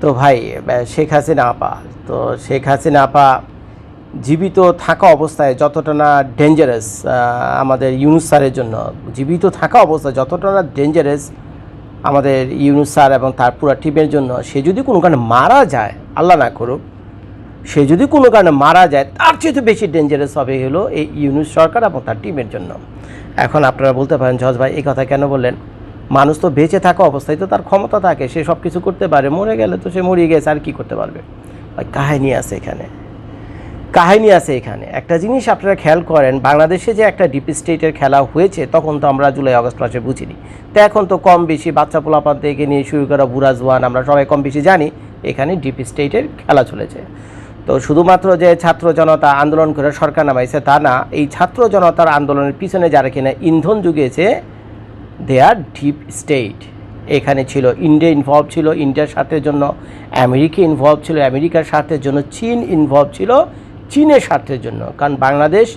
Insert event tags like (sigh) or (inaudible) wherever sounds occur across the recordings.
তো ভাই শেখ হাসিনা আপা, তো শেখ হাসিনা আপা জীবিত থাকা অবস্থায় যতটা না ডেঞ্জারাস আমাদের ইউনুস স্যারের জন্য, জীবিত থাকা অবস্থায় যতটা না ডেঞ্জারাস আমাদের ইউনুস স্যার এবং তার পুরো টিমের জন্য, সে যদি কোনো কারণে মারা যায়, আল্লাহ না করুক, সে যদি কোনো কারণে মারা যায়, তার চেয়ে তো বেশি ডেঞ্জারাস হবে হলো এই ইউনুস সরকার এবং তার টিমের জন্য। এখন আপনারা বলতে পারেন, জজ ভাই, এই কথা কেন বললেন? মানুষ তো বেঁচে থাকা অবস্থায় তো তার ক্ষমতা থাকে, সে সব কিছু করতে পারে, মরে গেলে তো সে মরিয়ে গেছে, আর কি করতে পারবে? কাহিনী আছে এখানে। কাহিনী আছে এখানে। একটা জিনিস আপনারা খেয়াল করেন, বাংলাদেশে যে একটা ডিপ স্টেটের খেলা হয়েছে, তখন তো আমরা জুলাই, আগস্ট মাসে বুঝিনি। তো এখন তো কম বেশি বাচ্চা পোলাপান থেকে নিয়ে শুরু করা বুড়া জোয়ান, আমরা সবাই কম বেশি জানি, এখানে ডিপ স্টেটের খেলা চলেছে। তো শুধুমাত্র যে ছাত্র জনতা আন্দোলন করে সরকার নামাইছে তা না, এই ছাত্র জনতার আন্দোলনের পিছনে যারা কিনা ইন্ধন জুগিয়েছে দে আর ডিপ স্টেট। এখানে ছিল ইন্ডিয়া ইনভলভ ছিল, ইন্ডিয়ার স্বার্থের জন্য, আমেরিকা ইনভলভ ছিল, আমেরিকার স্বার্থের জন্য, চীন ইনভলভ ছিল, চীনের স্বার্থের জন্য। কারণ বাংলাদেশ,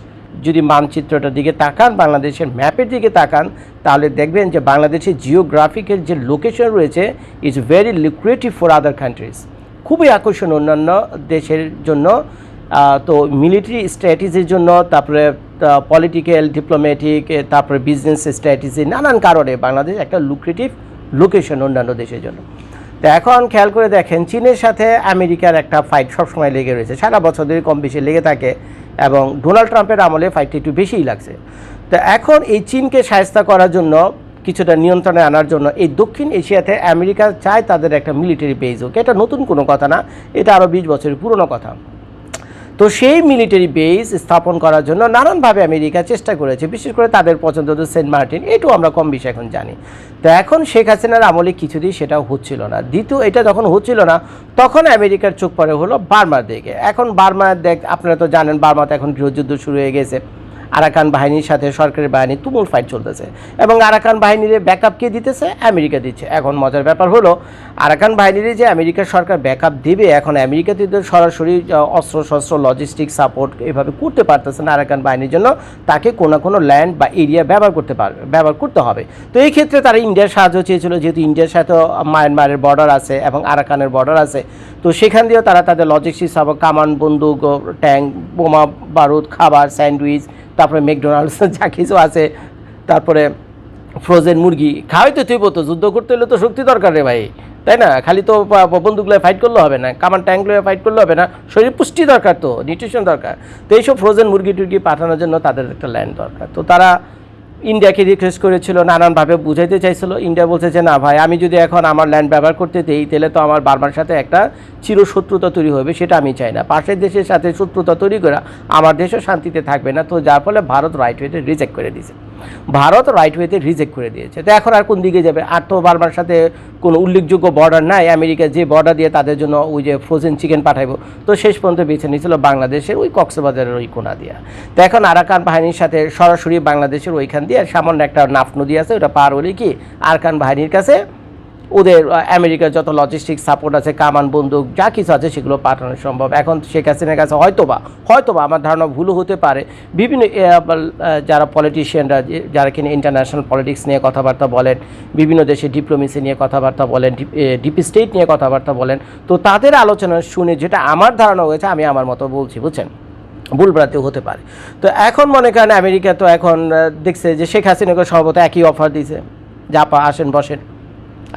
যদি মানচিত্রটার দিকে তাকান, বাংলাদেশের ম্যাপের দিকে তাকান, তাহলে দেখবেন যে বাংলাদেশের জিওগ্রাফিক্যাল যে লোকেশন রয়েছে is very lucrative for other countries খুবই আকর্ষণ অন্যান্য দেশের জন্য তো মিলিটারি স্ট্র্যাটেজির জন্য, তারপরে পলিটিক্যাল ডিপ্লোম্যাটিক তারপরে বিজনেস স্ট্র্যাটেজি নানান কারণে বাংলাদেশ একটা লুক্রেটিভ লোকেশন অন্যান্য দেশের জন্য। তো এখন খেয়াল করে দেখেন, চীনের সাথে আমেরিকার একটা ফাইট সবসময় লেগে রয়েছে। সারা বছর ধরে কম বেশি লেগে থাকে এবং ডোনাল্ড ট্রাম্পের আমলে ফাইটটা একটু বেশিই লাগছে। তো এখন এই চীনকে সায়স্তা করার জন্য কিছুটা নিয়ন্ত্রণে আনার জন্য এই দক্ষিণ এশিয়াতে আমেরিকা চায় তাদের একটা মিলিটারি বেজ হোক। এটা নতুন কোনো কথা না, এটা আরও বিশ বছরের পুরনো কথা। তো সেই মিলিটারি বেস স্থাপন করার জন্য নানানভাবে আমেরিকা চেষ্টা করেছে, বিশেষ করে তাদের পছন্দ তো সেন্ট মার্টিন, এটাও আমরা কম বিষয় এখন জানি। তো এখন শেখ হাসিনার আমলে কিছুতেই সেটাও হচ্ছিল না। দ্বিতীয়, এটা যখন হচ্ছিল না, তখন আমেরিকার চোখ পরে হলো বার্মার দিকে। এখন বার্মার দেখ, আপনারা তো জানেন বার্মাতে এখন গৃহযুদ্ধ শুরু হয়ে গেছে। আরাকান বাহিনীর সাথে সরকারি বাহিনী তুমুল ফাইট চলতেছে। এবং আরাকান বাহিনীর ব্যাকআপ কে দিতেছে? আমেরিকা দিচ্ছে। এখন মজার ব্যাপার হলো, আরাকান বাহিনীর যে আমেরিকার সরকার ব্যাকআপ দিবে, এখন আমেরিকাতে সরাসরি অস্ত্র শস্ত্র লজিস্টিক সাপোর্ট এভাবে করতে পারতেছে না আরাকান বাহিনীর জন্য। তাকে কোনো কোনো ল্যান্ড বা এরিয়া ব্যবহার করতে পারবে ব্যবহার করতে হবে। তো এই ক্ষেত্রে তারা ইন্ডিয়ার সাহায্য চেয়েছিল, যেহেতু ইন্ডিয়ার সাথে মায়ানমারের বর্ডার আছে এবং আরাকানের বর্ডার আছে। তো সেখান দিয়েও তারা তাদের লজিস্টিক সাপোর্ট কামান বন্দুক, ট্যাঙ্ক, বোমা, বারুদ, খাবার, স্যান্ডউইচ তারপরে ম্যাকডোনাল্ডস (laughs) যা কিছু আছে, তারপরে ফ্রোজেন মুরগি খাওয়াই তো তুই তো, যুদ্ধ করতে হলে তো শক্তি দরকার রে ভাই, তাই না? খালি তো বন্দুকগুলো ফাইট করলে হবে না, কামান ট্যাঙ্কগুলো ফাইট করলে হবে না, শরীর পুষ্টি দরকার তো নিউট্রিশন দরকার। তো এইসব ফ্রোজেন মুরগি টুরগি পাঠানোর জন্য তাদের একটা ল্যান্ড দরকার। তো তারা ইন্ডিয়াকে রিকোয়েস্ট করেছিল, নানানভাবে বুঝাইতে চাইছিল। ইন্ডিয়া বলছে যে, না ভাই, আমি যদি এখন আমার ল্যান্ড ব্যবহার করতে দিই, তাহলে তো আমার বারবার সাথে একটা চিরশত্রুতা তৈরি হবে, সেটা আমি চাই না। পাশের দেশের সাথে শত্রুতা তৈরি করা আমার দেশও শান্তিতে থাকবে না। তো যার ফলে ভারত রাইট ওয়েটে রিজেক্ট করে দিয়েছে। ভারত রাইট ওয়েতে রিজেক্ট করে দিয়েছে। তো এখন আর কোন দিকে যাবে? আর তো বারবার সাথে কোনো উল্লেখযোগ্য বর্ডার নাই। আমেরিকা যে বর্ডার দিয়ে তাদের জন্য ওই যে ফ্রোজেন চিকেন পাঠাইবো। তো শেষ পর্যন্ত বেছে নিয়েছিল বাংলাদেশের ওই কক্সবাজারের ওই কোনা দিয়া। তো এখন আরাকান বাহিনীর সাথে সরাসরি বাংলাদেশের ওইখান দিয়ে সামান্য একটা নাফ নদী আছে, ওটা পার হলে কি আরাকান বাহিনীর কাছে ওদের আমেরিকার যত লজিস্টিক সাপোর্ট আছে, কামান বন্দুক, যা কিছু আছে সেগুলো পাঠানো সম্ভব। এখন শেখ হাসিনার কাছে হয়তোবা হয়তোবা আমার ধারণা ভুলও হতে পারে। বিভিন্ন যারা পলিটিশিয়ানরা যারা কিনা ইন্টারন্যাশনাল পলিটিক্স নিয়ে কথাবার্তা বলেন, বিভিন্ন দেশে ডিপ্লোমেসি নিয়ে কথাবার্তা বলেন ডিপ স্টেট নিয়ে কথাবার্তা বলেন, তো তাদের আলোচনা শুনে যেটা আমার ধারণা হয়েছে, আমি আমার মতো বলছি, বুঝছেন? ভুলভ্রান্তি হতে পারে। তো এখন মনে করেন আমেরিকা তো এখন দেখছে যে শেখ হাসিনাকে সর্বত একই অফার দিছে। যা আপা আসেন, বসেন।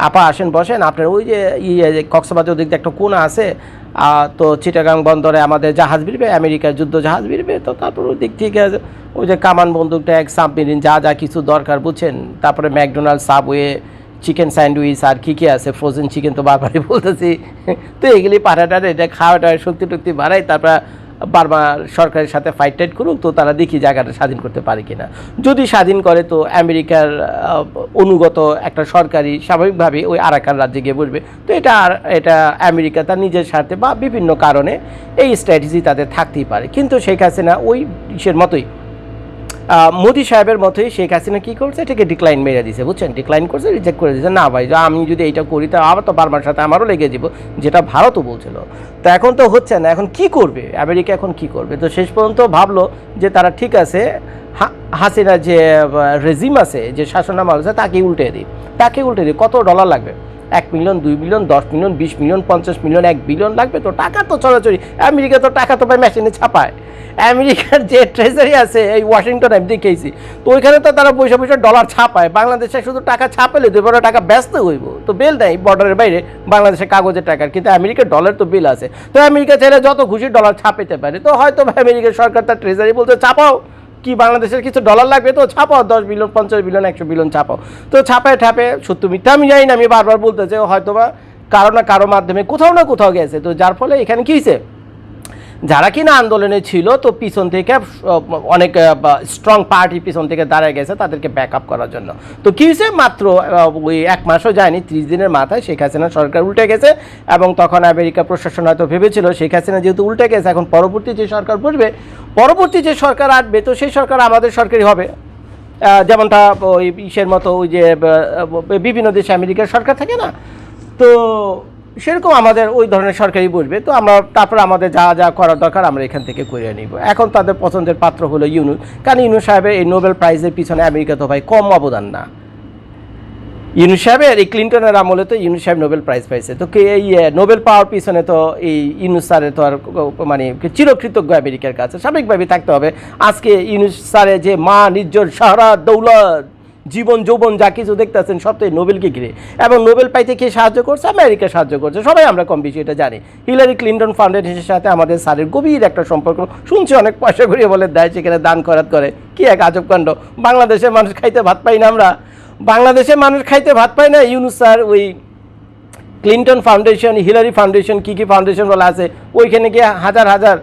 আপা আসেন, বসেন। আপনার ওই যে ইয়ে কক্সবাজার দিক একটা কোনা আছে তো চিটাগাং বন্দরে আমাদের জাহাজ বিড়বে আমেরিকার যুদ্ধ জাহাজ বিড়বে তো তারপর ওই দিক থেকে ওই যে কামান বন্দুক ট্যাগ সাবমেরিন যা যা কিছু দরকার, বুঝছেন? তারপরে ম্যাকডোনাল্ড সাবওয়ে চিকেন স্যান্ডউইচ আর কী কী আছে? ফ্রোজেন চিকেন তো বারবারই বলতেছি। তো এগুলি পাঠাটা এটা খাওয়াটা শক্তি টক্তি বাড়াই তারপর বার্মা সরকারের সাথে ফাইট টাইট করুক, তো তারা দেখি জায়গাটা স্বাধীন করতে পারে কিনা। যদি স্বাধীন করে, তো আমেরিকার অনুগত একটা সরকারি স্বাভাবিকভাবে ওই আরাকান রাজ্যে গিয়ে বসবে। তো এটা আর, এটা আমেরিকা তার নিজের স্বার্থে বা বিভিন্ন কারণে এই স্ট্র্যাটেজি তাদের থাকতেই পারে। কিন্তু শেখ হাসিনা ওই ইসের মতোই মোদি সাহেবের মতোই শেখ হাসিনা কী করছে? এটাকে ডিক্লাইন মেরে দিছে, বুঝছেন? ডিক্লাইন করছে রিজেক্ট করে দিয়েছে না ভাই, আমি যদি এইটা করি, তা আবার তো বারবার সাথে আমারও লেগে যাব, যেটা ভারতও বলছিল। তো এখন তো হচ্ছে না, এখন কি করবে? আমেরিকা এখন কি করবে? তো শেষ পর্যন্ত ভাবলো যে তারা ঠিক আছে হাসিনা যে রেজিম আছে, যে শাসনামল আছে তাকে উল্টে দিই তাকে উল্টে দিই কত ডলার লাগবে? এক মিলিয়ন, দুই মিলিয়ন, দশ মিলিয়ন, বিশ মিলিয়ন, পঞ্চাশ মিলিয়ন, এক বিলিয়ন লাগবে তো টাকা তো চলাচলি আমেরিকা তো টাকা তো ভাই মেশিনে ছাপায়। আমেরিকার যে ট্রেজারি আছে, এই ওয়াশিংটন আমি দেখেছি, তো ওইখানে তো তারা পয়সা পয়সা ডলার ছাপায়। বাংলাদেশে শুধু টাকা ছাপালে দুই বড় টাকা ব্যস্ত হইব। তো বেল নেই বর্ডারের বাইরে বাংলাদেশে কাগজের টাকার। কিন্তু আমেরিকার ডলার তো বিল আছে। তো আমেরিকা চাইলে যত খুশি ডলার ছাপাইতে পারে। তো হয়তো আমেরিকার সরকার তার ট্রেজারি বলতে ছাপাও কি বাংলাদেশের কিছু ডলার লাগবে? তো ছাপাও, দশ বিলিয়ন, পঞ্চাশ বিলিয়ন, একশো বিলিয়ন ছাপাও। তো ছাপায় ঠাপে সত্য মিথ্যা আমি জানি না, আমি বারবার বলতেছে হয়তো বা কারও না কারও মাধ্যমে কোথাও না কোথাও গেছে। তো যার ফলে এখানে কী হয়েছে যারা কিনা আন্দোলনে ছিল, তো পিছন থেকে অনেক স্ট্রং পার্টি পিছন থেকে দাঁড়ায় গেছে তাদেরকে ব্যাক আপ করার জন্য। তো কী হয়েছে? মাত্র ওই এক মাসও যায়নি, ত্রিশ দিনের মাথায় শেখ হাসিনা সরকার উল্টে গেছে এবং তখন আমেরিকা প্রশাসন হয়তো ভেবেছিল, শেখ হাসিনা যেহেতু উল্টে গেছে, এখন পরবর্তী যে সরকার বসবে, পরবর্তী যে সরকার আসবে, তো সেই সরকার আমাদের সরকারই হবে। যেমনটা ওই ইসের মতো ওই যে বিভিন্ন দেশে আমেরিকার সরকার থাকে না? তো সেরকম আমাদের ওই ধরনের সরকারি বসবে তো আমরা তারপর আমাদের যা যা করার দরকার আমরা এখান থেকে করে নিব। এখন তাদের পছন্দের পাত্র হলো ইউনুস। কারণ ইউনুস সাহেবের এই নোবেল প্রাইজের পিছনে আমেরিকা তো ভাই কম অবদান না। ইউনুস সাহেবের এই ক্লিন্টনের আমলে তো ইউনুস সাহেব নোবেল প্রাইজ পাইছে। তো এই নোবেল পাওয়ার পিছনে তো এই ইউনুস স্যারের তো আর মানে চিরকৃতজ্ঞ আমেরিকার কাছে। স্বাভাবিকভাবেই থাকতে হবে। আজকে ইউনুস স্যারের যে মা নির্জর সাহারা দৌলত জীবন, যৌবন যা কিছু দেখতেছেন সব নোবেলকে ঘিরে। এবং নোবেল পাইতে কে সাহায্য করছে? আমেরিকা সাহায্য করছে। সবাই আমরা কম বেশি এটা জানি। হিলারি ক্লিন্টন ফাউন্ডেশনের সাথে আমাদের স্যারের গভীর একটা সম্পর্ক। শুনছি অনেক পয়সা ঘুরিয়ে বলে দেয় সেখানে দান করাত করে। কি এক আজব কাণ্ড। বাংলাদেশের মানুষ খাইতে ভাত পাই না আমরা। বাংলাদেশের মানুষ খাইতে ভাত পায় না? ইউনুস স্যার, ওই ক্লিন্টন ফাউন্ডেশন, হিলারি ফাউন্ডেশন, কি কি ফাউন্ডেশন বলা আছে, ওইখানে গিয়ে হাজার হাজার,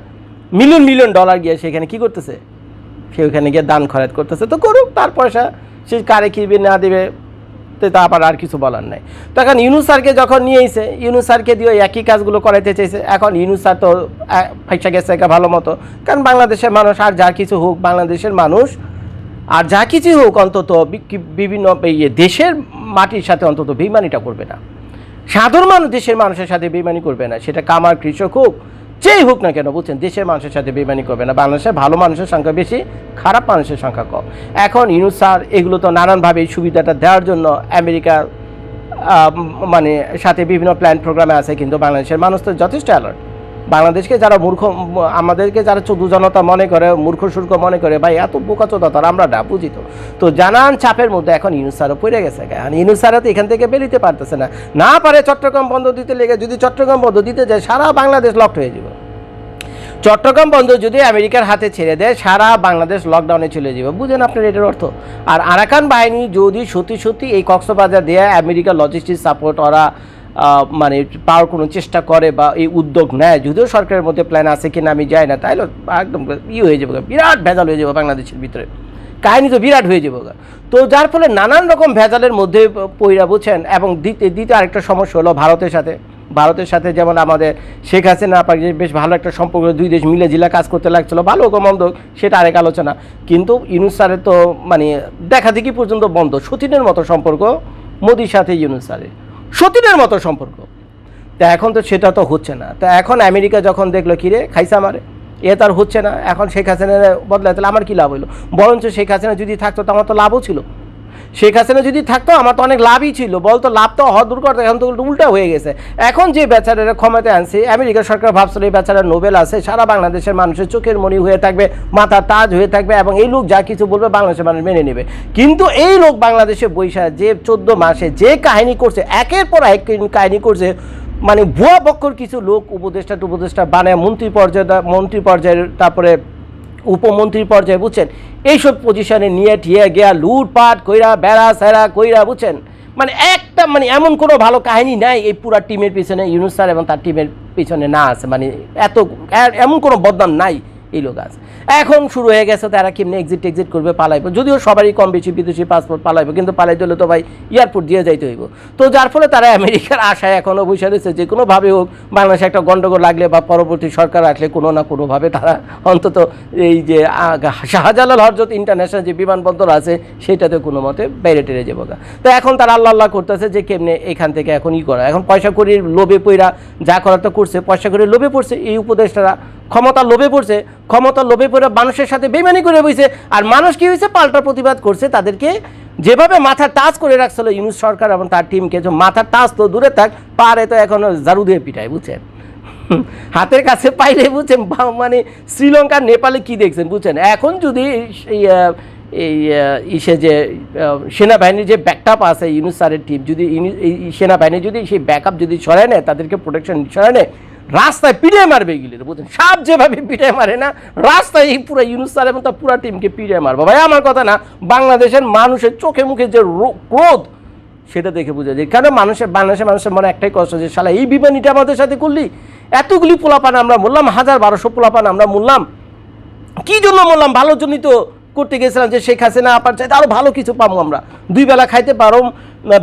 মিলিয়ন মিলিয়ন ডলার গিয়ে সেখানে কি করতেছে? সে ওইখানে গিয়ে দান খরচ করতেছে। তো করুক, তার পয়সা সে কারে কিনবে না দেবে, তো আবার আর কিছু বলার নাই। তো এখন ইউনুস স্যারকে যখন নিয়ে এসে ইউনুস স্যারকে দিয়ে একই কাজগুলো করাইতে চাইছে। এখন ইউনুস স্যার তো ফাইসা গেছে একা ভালো মতো। কারণ বাংলাদেশের মানুষ আর যা কিছু হোক, বাংলাদেশের মানুষ আর যা কিছু হোক অন্তত বিভিন্ন এই দেশের মাটির সাথে অন্তত বেইমানিটা করবে না। সাধারণ মানুষ দেশের মানুষের সাথে বেইমানি করবে না। সেটা কামার, কৃষক হোক যেই হোক না কেন, বুঝছেন, দেশের মানুষের সাথে বেমানি করবে না। বাংলাদেশে ভালো মানুষের সংখ্যা বেশি, খারাপ মানুষের সংখ্যা কম। এখন ইউনুস স্যার, এগুলো তো নানানভাবে এই সুবিধাটা দেওয়ার জন্য আমেরিকার মানে সাথে বিভিন্ন প্ল্যান প্রোগ্রামে আছে, কিন্তু বাংলাদেশের মানুষ তো যথেষ্ট অ্যালার্ট বাংলাদেশকে যারা মূর্খ, আমাদেরকে যারা চোদ্দ জনতা মনে করে, মূর্খ সুর্খ মনে করে, ভাই, এত বোকা চোদা তারা আমরা না বুঝি তো। জানান চাপের মধ্যে এখন ইউনুস স্যারও পড়ে গেছে ইউনুস স্যারও তো এখান থেকে বেরোতে পারতেছে না। না পারে চট্টগ্রাম বন্ধ দিতে লেগে, যদি চট্টগ্রাম বন্ধ দিতে যায়, সারা বাংলাদেশ লকড হয়ে যাবে। চট্টগ্রাম বন্ধ যদি আমেরিকার হাতে ছেড়ে দেয়, সারা বাংলাদেশ লকডাউনে চলে যাবে। বুঝেন আপনার এটার অর্থ? আর আরাকান বাহিনী যদি সত্যি সত্যি এই কক্সবাজার দেয়া আমেরিকা লজিস্টিক সাপোর্ট ওরা মানে পাওয়ার কোনো চেষ্টা করে বা এই উদ্যোগ নেয়। যদিও সরকারের মধ্যে প্ল্যান আছে কিনা আমি যাই না। তাইলে একদম ই হয়ে যাবে বিরাট ভেজাল হয়ে যাবে বাংলাদেশের ভিতরে। কাহিনী তো বিরাট হয়ে যাবে তো যার ফলে নানান রকম ভেজালের মধ্যে পইরা বুঝছেন এবং দ্বিতীয় দ্বিতীয় আরেকটা সমস্যা হলো ভারতের সাথে। ভারতের সাথে যেমন আমাদের শেখ হাসিনা পাক- বেশ ভালো একটা সম্পর্ক, দুই দেশ মিলে জিলা কাজ করতে লাগছিল, ভালো হোক মন্দ সেটা আরেক আলোচনা। কিন্তু ইউনুস স্যারের তো মানে দেখা দেখি পর্যন্ত বন্ধ। সতীনের মতো সম্পর্ক মোদির সাথে ইউনুস স্যারের। সতীনের মতো সম্পর্ক। তা এখন তো সেটা তো হচ্ছে না। তা এখন আমেরিকা যখন দেখল কিরে খাইসা মারে এ তার হচ্ছে না। এখন শেখ হাসিনা বদলায় তাহলে আমার কী লাভ হলো বরঞ্চ শেখ হাসিনা যদি থাকতো তো আমার তো লাভও ছিল। শেখ হাসিনা যদি থাকতো, আমার তো অনেক লাভই ছিল। বলতো, লাভ তো হওয়া দূর করতো, এখন তো উল্টো হয়ে গেছে। এখন যে বেচারারা ক্ষমতায় আনছে আমেরিকা সরকার ভাবছিল এই বেচারা নোবেল আছে, সারা বাংলাদেশের মানুষের চোখের মণি হয়ে থাকবে, মাথা তাজ হয়ে থাকবে, এবং এই লোক যা কিছু বলবে, বাংলাদেশের মানুষ মেনে নেবে। কিন্তু এই লোক বাংলাদেশে বৈশা যে চোদ্দ মাসে যে কাহিনী করছে, একের পর এক কাহিনী করছে মানে ভুয়া বক্কর কিছু লোক উপদেষ্টা উপদেষ্টা বানায়, মন্ত্রী পর্যায়ে মন্ত্রী পর্যায়ের তারপরে উপমন্ত্রী পর্যায়ে বুঝছেন? এইসব পজিশনে নিয়ে ঠিয়ে গিয়া লুটপাট কইরা, বেড়া সেরা কইরা বুঝছেন? মানে একটা মানে এমন কোনো ভালো কাহিনী নাই এই পুরা টিমের পিছনে, ইউনুস স্যার এবং তার টিমের পিছনে না আছে। মানে এত এমন কোনো বদনাম নাই। এই লোক আছে এখন শুরু হয়ে গেছে তারা কেমনি এক্সিট এক্সিট করবে, পালাইবো। যদিও সবারই কম বেশি বিদেশি পাসপোর্ট পালাইবো, কিন্তু পালাইতে হলে তো ভাই এয়ারপোর্ট দিয়ে যাইতে হইব। তো যার ফলে তারা আমেরিকার আশায় এখনও বসে রয়েছে, যে কোনোভাবে হোক বাংলাদেশে একটা গণ্ডগোল লাগলে বা পরবর্তী সরকার আসলে কোনো না কোনোভাবে তারা অন্তত এই যে শাহজালাল হরজত ইন্টারন্যাশনাল যে বিমানবন্দর আছে, সেটাতে কোনো মতে বাইরে টেরে যাব। তো এখন তারা আল্লাহ আল্লাহ করতেছে যে কেমনে এখান থেকে এখন ই করা। এখন পয়সা করির লোভে পইরা যা করার তো করছে, পয়সা করে লোভে পড়ছে, এই উপদেষ্টারা ক্ষমতা লোভে পড়ছে ক্ষমতা লোভে পড়ে মানুষের সাথে বেমানি করে বইছে, আর মানুষ কি হয়েছে পাল্টা প্রতিবাদ করছে তাদেরকে। যেভাবে মাথা টাচ করে রাখছিল ইউনুস সরকার এবং তার টিমকে যে মাথা টাচ তো দূরে থাক, পারে তো এখন জারু দিয়ে পিটায় বুঝছেন? হাতের কাছে পাইলে, বুঝছেন মানে শ্রীলঙ্কা নেপালে কি দেখছেন, বুঝছেন? এখন যদি এই ইসে যে সেনাবাহিনীর যে ব্যাকআপ আছে ইউনুস স্যারের টিম যদি এই সেনাবাহিনী যদি সেই ব্যাকআপ যদি সরায় নেয়, তাদেরকে প্রোটেকশন সরায় নেয় রাস্তায় পিড়ে মারবে এগুলি। বুঝছেন সাপ যেভাবে পিড়ে মারে না, রাস্তায় এই পুরো ইউনুস স্যার এবং তার পুরো টিমকে পিড়ে মারবো। ভাই, আমার কথা না, বাংলাদেশের মানুষের চোখে মুখে যে ক্রোধ, সেটা দেখে বোঝা যায়। কারণ মানুষের, বাংলাদেশের মানুষের মনে একটাই কষ্ট যে, শালা, এই বিমানিটা আমাদের সাথে করলি? এতগুলি পোলাপান আমরা বললাম হাজার বারোশো পোলাপান আমরা বললাম কি জন্য বললাম ভালোর জন্যই তো করতে গেছিলাম যে, শেখ হাসিনা আপার চাইতে আরও ভালো কিছু পাবো আমরা। দুই বেলা খাইতে পারো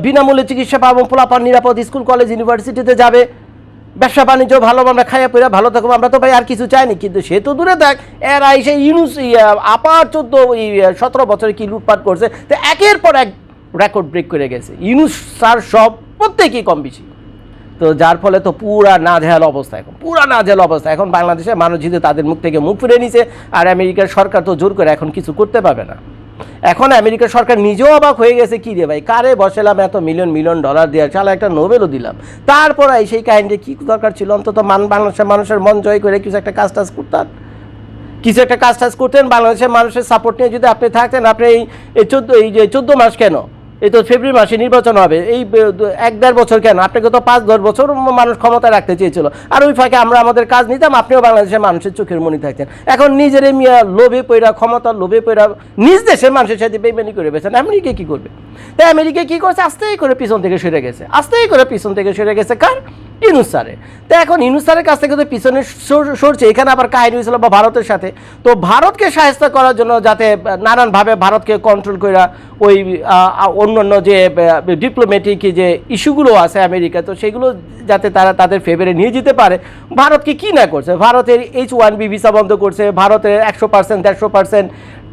বিনামূল্যে চিকিৎসা পাবো, পোলাপান নিরাপদ স্কুল, কলেজ, ইউনিভার্সিটিতে যাবে। ব্যবসা বাণিজ্য ভালো, আমরা খাইয়া পড়া ভালো থাকব আমরা তো ভাই আর কিছু চাইনি, কিন্তু সে তো দূরে থাক। এর আইসে ইউনুস আপার চোদ্দ সতেরো বছরে কি লুটপাট করছে, তো একের পর এক রেকর্ড ব্রেক করে গেছে। ইউনুস স্যার সব প্রত্যেকেই কম বেশি। তো যার ফলে তো পুরা নাজেহাল অবস্থা এখন, পুরা না নাজেহাল অবস্থা। এখন বাংলাদেশের মানুষ যদি তাদের মুখ থেকে মুখ ফিরে নিছে, আর আমেরিকার সরকার তো জোর করে এখন কিছু করতে পারবে না। এখন আমেরিকা সরকার নিজেও অবাক হয়ে গেছে, কি রে ভাই? কারে বসেলাম এত মিলিয়ন মিলিয়ন ডলার দেওয়ার চালা একটা নোবেলও দিলাম। তারপর এই সেই কাহিনীটা কী দরকার ছিল? অন্তত মান বাংলাদেশের মানুষের মন জয় করে কিছু একটা কাজ টাজ করতাম। কিছু একটা কাজ টাজ করতেন, বাংলাদেশের মানুষের সাপোর্ট নিয়ে যদি আপনি থাকতেন, আপনি এই চোদ্দ চোদ্দ, এই যে চোদ্দ মাস কেন? এই তো ফেব্রুয়ারি মাসে নির্বাচন হবে। এই এক দেড় বছর কেন? আপনাকে তো পাঁচ, দশ বছর মানুষ ক্ষমতা রাখতে চেয়েছিল। আর ওই ফাঁকে আমরা আমাদের কাজ নিতাম, আপনিও বাংলাদেশের মানুষের চোখের মনি থাকতেন। এখন নিজের মিয়া লোভে পৈরা ক্ষমতার লোভে পৈরা নিজ দেশের মানুষের সাথে বেইমানি করে বেছেন আমেরিকা কী করবে? তাই আমেরিকা কী করছে? আস্তেই করে পিছন থেকে সরে গেছে। আস্তেই করে পিছন থেকে সরে গেছে কার? ইনুস স্যারের তো এখন ইনুস স্যারের কাছ থেকে তো পিছনে সরছে, এখানে আবার কাহিনী হয়েছিল বা ভারতের সাথে। তো ভারতকে সাহায্য করার জন্য যাতে নানানভাবে ভারতকে কন্ট্রোল করে ওই অন্যান্য যে ডিপ্লোম্যাটিক যে ইস্যুগুলো আছে আমেরিকা তো সেগুলো যাতে তারা তাদের ফেভারে নিয়ে যেতে পারে। ভারতকে কি না করছে? ভারতের এইচ ওয়ান বি ভিসা বন্ধ করছে, ভারতের একশো পার্সেন্ট দেড়শো পার্সেন্ট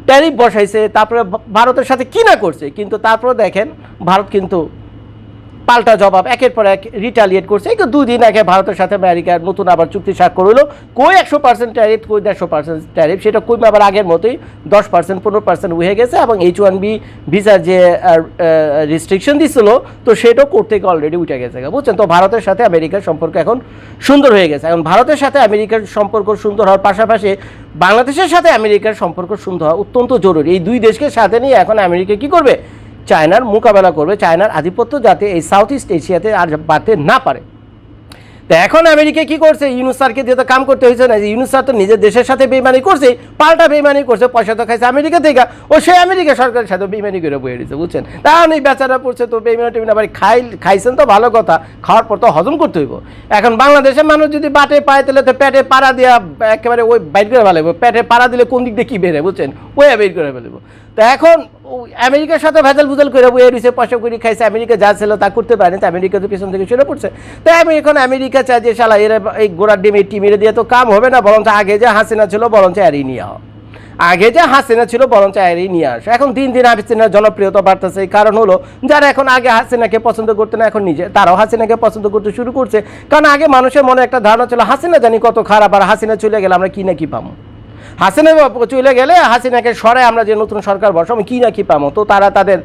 ট্যারিফ বসাইছে, তারপরে ভারতের সাথে কি না করছে? কিন্তু তারপরে দেখেন, ভারত কিন্তু পাল্টা জবাব, একের পর এক রিটালিয়েট করছে। এই দুদিন আগে ভারতের সাথে আমেরিকার নতুন আবার চুক্তি স্বাক্ষর হলো কই একশো পার্সেন্ট ট্যারিফ কই দেড়শো পার্সেন্ট ট্যারিফ সেটা কই আবার আগের মতোই দশ পার্সেন্ট পনেরো পার্সেন্ট উঠে গেছে এবং এইচ ওয়ান বি ভিসার যে রিস্ট্রিকশন দিছিল, তো সেটাও করতে গিয়ে অলরেডি উঠে গেছে বুঝছেন? তো ভারতের সাথে আমেরিকার সম্পর্ক এখন সুন্দর হয়ে গেছে। এখন ভারতের সাথে আমেরিকার সম্পর্ক সুন্দর হওয়ার পাশাপাশি বাংলাদেশের সাথে আমেরিকার সম্পর্ক সুন্দর হওয়া অত্যন্ত জরুরি। এই দুই দেশকে সাথে নিয়ে এখন আমেরিকা কি করবে? চায়নার মোকাবেলা করবে, চায়নার আধিপত্য যাতে এই সাউথ ইস্ট এশিয়াতে আর বাড়তে না পারে। তো এখন আমেরিকা কি করছে? ইউনুস স্যারকে দিয়ে তো কাম করতে হয়েছে না। যে ইউনুস তো নিজের দেশের সাথে বেইমানি করছে, পাল্টা বেইমানি করছে, পয়সা তো খাইছে আমেরিকা থেকে। ও সে আমেরিকা সরকারের সাথে বেইমানি করে বয়ে দিচ্ছে বুঝছেন? তাহলে এই বেচারা পড়ছে তো বেইমানি টেমিনা আবার খাই, খাইছেন তো ভালো কথা, খাওয়ার পর তো হজম করতে হইব। এখন বাংলাদেশের মানুষ যদি বাটে পায় তাহলে তো পেটে পাড়া দেওয়া একেবারে ওই বাইর করে ফেলাবো পেটে পাড়া দিলে কোন দিক দিয়ে কী বেরে বুঝছেন? ওই বের করে ফেলব তো এখন আমেরিকার সাথে ভেজাল ভুজাল করে বইয়ে দিছে পয়সা করে খাইছে, আমেরিকা যা ছিল তা করতে পারেনি, তো আমেরিকা তো পিছন থেকে সরে পড়ছে। তাই আমি এখন আমেরিকা চাই যে শালা এরা এই গোড়ার ডিম, এই টিমিরে দিয়ে তো কাম হবে না, বরঞ্চ আগে যে হাসিনা ছিল, বরঞ্চ এরই নিয়ে হও আগে যে হাসিনা ছিল, বরঞ্চ এরই নিয়ে আসে। এখন দিন দিন হাসিনার জনপ্রিয়তা বাড়তেছে, এই কারণ হলো যারা এখন আগে হাসিনাকে পছন্দ করতে না, এখন নিজে তারাও হাসিনাকে পছন্দ করতে শুরু করছে। কারণ আগে মানুষের মনে একটা ধারণা ছিল, হাসিনা জানি কত খারাপ, আর হাসিনা চলে গেলে আমরা কি না কি পাবো। হাসিনা চলে গেলে হাসিনাকে সরে আমরা যে নতুন সরকার বসাবো কি না কি পাবো? তো তারা তাদের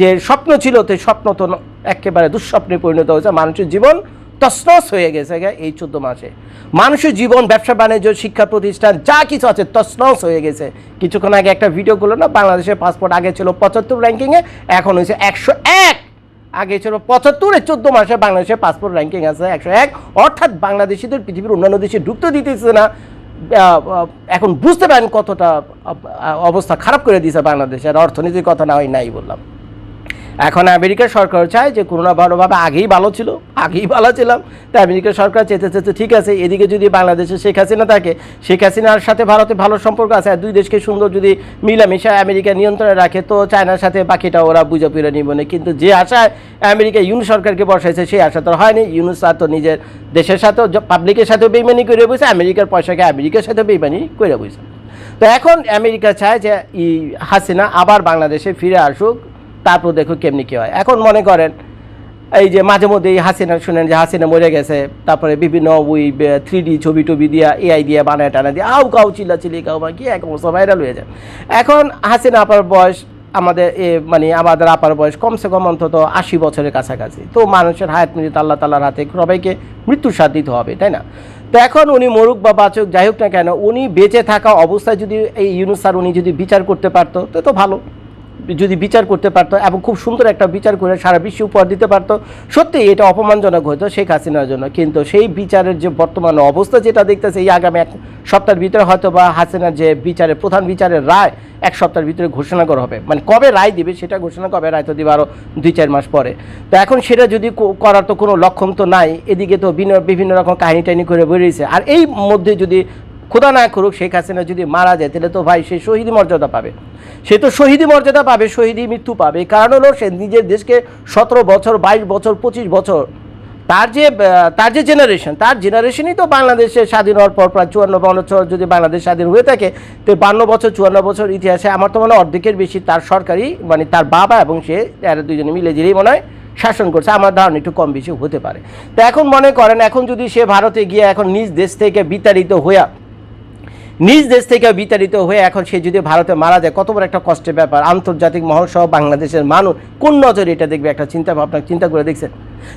যে স্বপ্ন ছিল তো স্বপ্ন তো একেবারে দুঃস্বপ্নে পরিণত হয়েছে। মানুষের জীবন তসনস হয়ে গেছে এই চোদ্দ মাসে। মানুষের জীবন, ব্যবসা, বাণিজ্য, শিক্ষা প্রতিষ্ঠান, যা কিছু আছে তসনস হয়ে গেছে। কিছুক্ষণ আগে একটা ভিডিও করল না, বাংলাদেশের পাসপোর্ট আগে ছিল পঁচাত্তর র্যাঙ্কিংয়ে এখন হয়েছে একশো এক। আগে ছিল পঁচাত্তরে চোদ্দ মাসে বাংলাদেশের পাসপোর্ট র্যাঙ্কিং আছে একশো এক। অর্থাৎ বাংলাদেশিদের পৃথিবীর অন্যান্য দেশে ঢুকতে দিতেছে না। এখন বুঝতে পারেন কতটা অবস্থা খারাপ করে দিয়েছে বাংলাদেশের অর্থনীতির কথা না হয় নাই বললাম। এখন আমেরিকার সরকার চায় যে করোনা ভালোভাবে আগেই ভালো ছিল, আগেই ভালো ছিলাম। তাই আমেরিকার সরকার চেতে চেতে ঠিক আছে, এদিকে যদি বাংলাদেশে শেখ হাসিনা থাকে, শেখ হাসিনার সাথে ভারতে ভালো সম্পর্ক আছে আর দুই দেশকে সুন্দর যদি মিলামিশা আমেরিকা নিয়ন্ত্রণে রাখে, তো চায়নার সাথে বাকিটা ওরা বুঝে পুরে নিব না। কিন্তু যে আশায় আমেরিকা ইউনুস সরকারকে বসাইছে, সেই আশা তো হয়নি। ইউনুস আর তো নিজের দেশের সাথেও পাবলিকের সাথেও বেইমানি করে বসে আমেরিকার পয়সাকে আমেরিকার সাথে বেইমানি করে বসে তো এখন আমেরিকা চায় যে ই হাসিনা আবার বাংলাদেশে ফিরে আসুক তারপর দেখো কেমনি কী হয়। এখন মনে করেন, এই যে মাঝে মধ্যে এই হাসিনা শুনেন যে হাসিনা মরে গেছে, তারপরে বিভিন্ন ওই থ্রি ডি ছবি টবি দিয়া এআই দিয়ে, বানায় টানা দিয়ে, আউ কাউ চিল্লা চিল্লি কাউ বা কি এক অবস্থা ভাইরাল হয়ে যায়। এখন হাসিনা আপার বয়স আমাদের, এ মানে আমাদের আপার বয়স কমসে কম অন্তত আশি বছরের কাছাকাছি। তো মানুষের হায়াত মৃত্যু আল্লাহ তাল্লাহর হাতে সবাইকে মৃত্যুর স্বাদ দিতে হবে, তাই না? তো এখন উনি মরুক বা বাচক, যাই হোক না কেন, উনি বেঁচে থাকা অবস্থায় যদি এই ইউনুস স্যার উনি যদি বিচার করতে পারতো, তো তো ভালো। যদি বিচার করতে পারতো এবং খুব সুন্দর একটা বিচার করে সারা বিশ্বে উপহার দিতে পারতো সত্যি এটা অপমানজনক হতো শেখ হাসিনার জন্য। কিন্তু সেই বিচারের যে বর্তমান অবস্থা যেটা দেখতেছে, এই আগামী এক সপ্তাহের ভিতরে হয়তো বা হাসিনার যে বিচারের প্রধান বিচারের রায় এক সপ্তাহের ভিতরে ঘোষণা করা হবে। মানে কবে রায় দিবে সেটা ঘোষণা কবে রায় তো দিবে আরও দুই চার মাস পরে। তো এখন সেটা যদি করার তো কোনো লক্ষণ তো নাই, এদিকে তো বিভিন্ন রকম কাহিনী টাহিনি করে বেরিয়েছে। আর এই মধ্যে যদি খোদা না করুক, শেখ হাসিনা যদি মারা যায়, তাহলে তো ভাই সে শহীদ মর্যাদা পাবে। সে তো শহীদি মর্যাদা পাবে শহীদি মৃত্যু পাবে। কারণ হলো সে নিজের দেশকে সতেরো বছর, বাইশ বছর, পঁচিশ বছর, তার যে তার যে জেনারেশন তার জেনারেশনই তো বাংলাদেশে স্বাধীন হওয়ার পর প্রায় চুয়ান্ন বান্ন বছর যদি বাংলাদেশ স্বাধীন হয়ে থাকে, তো বান্ন বছর, চুয়ান্ন বছর ইতিহাসে আমার তো মনে হয় অর্ধেকের বেশি তার সরকারি মানে তার বাবা এবং সে, এরা দুজনে মিলে জিরেই মনে হয় শাসন করছে। আমার ধারণা একটু কম বেশি হতে পারে। তো এখন মনে করেন, এখন যদি সে ভারতে গিয়ে এখন নিজ দেশ থেকে বিতাড়িত হইয়া নিজ দেশ থেকে বিতাড়িত হয়ে এখন সে যদি ভারতে মারা যায়। কত বড় একটা কষ্টের ব্যাপার। আন্তর্জাতিক মহল সহ বাংলাদেশের মানুষ কোন নজরে এটা দেখবে? একটা চিন্তা ভাবনা, চিন্তা করে দেখছেন।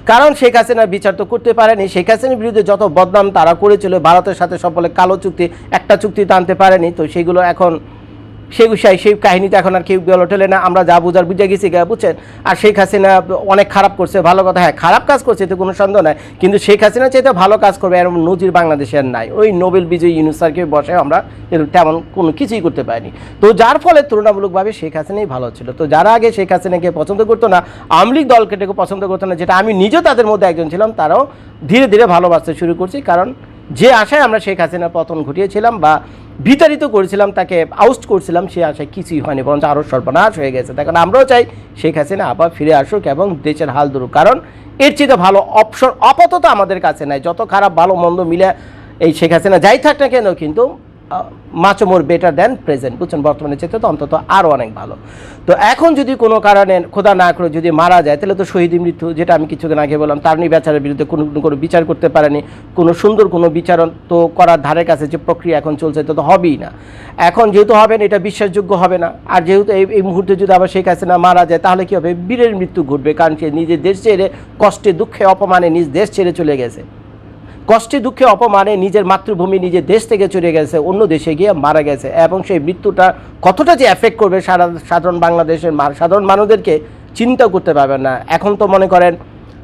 কারণ শেখ হাসিনার বিচার তো করতে পারেনি। শেখ হাসিনার বিরুদ্ধে যত বদনাম তারা করেছিল, ভারতের সাথে সকলে কালো চুক্তি, একটা চুক্তি টানতে পারেনি। তো সেগুলো এখন সেই বিষয়ে, সেই কাহিনীতে এখন আর কেউ বলে ঠেলে না। আমরা যা বুঝার বুঝে গেছি গা, বুঝছেন? আর শেখ হাসিনা অনেক খারাপ করছে, ভালো কথা। হ্যাঁ খারাপ কাজ করছে, এতে কোনো সন্দেহ নাই। কিন্তু শেখ হাসিনা চাইতে ভালো কাজ করবে এরকম নজির বাংলাদেশের নাই। ওই নোবেল বিজয়ী ইউনুস স্যারকে বসে আমরা তেমন কোনো কিছুই করতে পারিনি। তো যার ফলে তুলনামূলকভাবে শেখ হাসিনাই ভালো ছিল। তো যারা আগে শেখ হাসিনাকে পছন্দ করতো না, আওয়ামী লীগ দলকেটাকে পছন্দ করতো না, যেটা আমি নিজেও তাদের মধ্যে একজন ছিলাম, তারাও ধীরে ধীরে ভালোবাসতে শুরু করছি। কারণ যে আশায় আমরা শেখ হাসিনার পতন ঘটিয়েছিলাম বা বিতাড়িত করেছিলাম, তাকে আউস্ট করছিলাম, সে আশায় কিছুই হয়নি, বরঞ্চ আরও সর্বনাশ হয়ে গেছে। তার কারণ আমরাও চাই শেখ হাসিনা আবার ফিরে আসুক এবং দেশের হাল ধরুক। কারণ এর চেয়ে ভালো অপশন আপাতত আমাদের কাছে নাই। যত খারাপ, ভালো, মন্দ মিলে এই শেখ হাসিনা যাই থাক না কেন, কিন্তু much more better than present বুঝছেন? বর্তমানে চেয়ে তো অন্তত আরও অনেক ভালো। তো এখন যদি কোনো কারণে খোদা না করে যদি মারা যায়, তাহলে তো শহীদ মৃত্যু, যেটা আমি কিছুদিন আগে বললাম, তার নিয়ে বেচারের বিরুদ্ধে কোনো কোনো বিচার করতে পারেনি। কোনো সুন্দর কোনো বিচারণ তো করার ধারে কাছে যে প্রক্রিয়া এখন চলছে, তো তো হবেই না। এখন যেহেতু হবে না এটা বিশ্বাসযোগ্য হবে না। আর যেহেতু এই এই মুহূর্তে যদি আবার শেখ হাসিনা মারা যায়, তাহলে কী হবে? বীরের মৃত্যু ঘটবে, কারণ সে নিজের দেশ ছেড়ে কষ্টে, দুঃখে, অপমানে নিজ দেশ ছেড়ে চলে গেছে। কষ্টে, দুঃখে, অপমানে নিজের মাতৃভূমি নিজের দেশ থেকে চলে গেছে, অন্য দেশে গিয়ে মারা গেছে এবং সেই মৃত্যুটা কতটা যে এফেক্ট করবে সারা সাধারণ বাংলাদেশের সাধারণ মানুষদেরকে চিন্তা করতে পারবেন না। এখন তো মনে করেন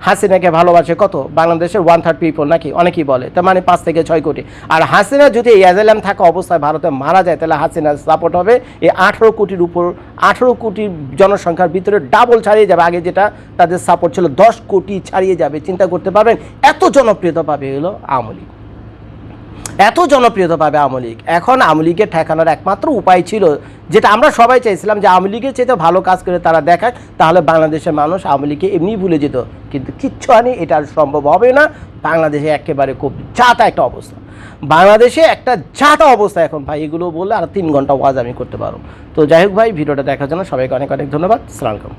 হাসিনাকে ভালোবাসে কত? বাংলাদেশের ওয়ান থার্ড পিপল নাকি? অনেকেই বলে। তার মানে পাঁচ থেকে ছয় কোটি। আর হাসিনা যদি এই থাকা অবস্থায় ভারতে মারা যায়, তাহলে হাসিনার সাপোর্ট হবে এই আঠেরো কোটির উপর, আঠেরো কোটি জনসংখ্যার ভিতরে ডাবল ছাড়িয়ে যাবে। আগে যেটা তাদের সাপোর্ট ছিল, দশ কোটি ছাড়িয়ে যাবে। চিন্তা করতে পারবেন? এত জনপ্রিয়তা পাবে হলো আওয়ামী লীগ। এত জনপ্রিয়তা পাবে আওয়ামী লীগ। এখন আওয়ামী লীগের ঠেকানোর একমাত্র উপায় ছিল, যেটা আমরা সবাই চাইছিলাম যে আওয়ামী লীগের চেয়ে ভালো কাজ করে তারা দেখায় তাহলে বাংলাদেশের মানুষ আওয়ামী লীগকে এমনি ভুলে যেত। কিন্তু কিচ্ছু আনি এটা আর সম্ভব হবে না। বাংলাদেশে একেবারে খুব চাতা একটা অবস্থা। বাংলাদেশে একটা চাতা অবস্থা এখন ভাই, এগুলো বললে আর তিন ঘণ্টা ওয়াজ আমি করতে পারব। তো যাই হোক ভাই, ভিডিওটা দেখার জন্য সবাইকে অনেক অনেক ধন্যবাদ। সালাম আলাইকুম।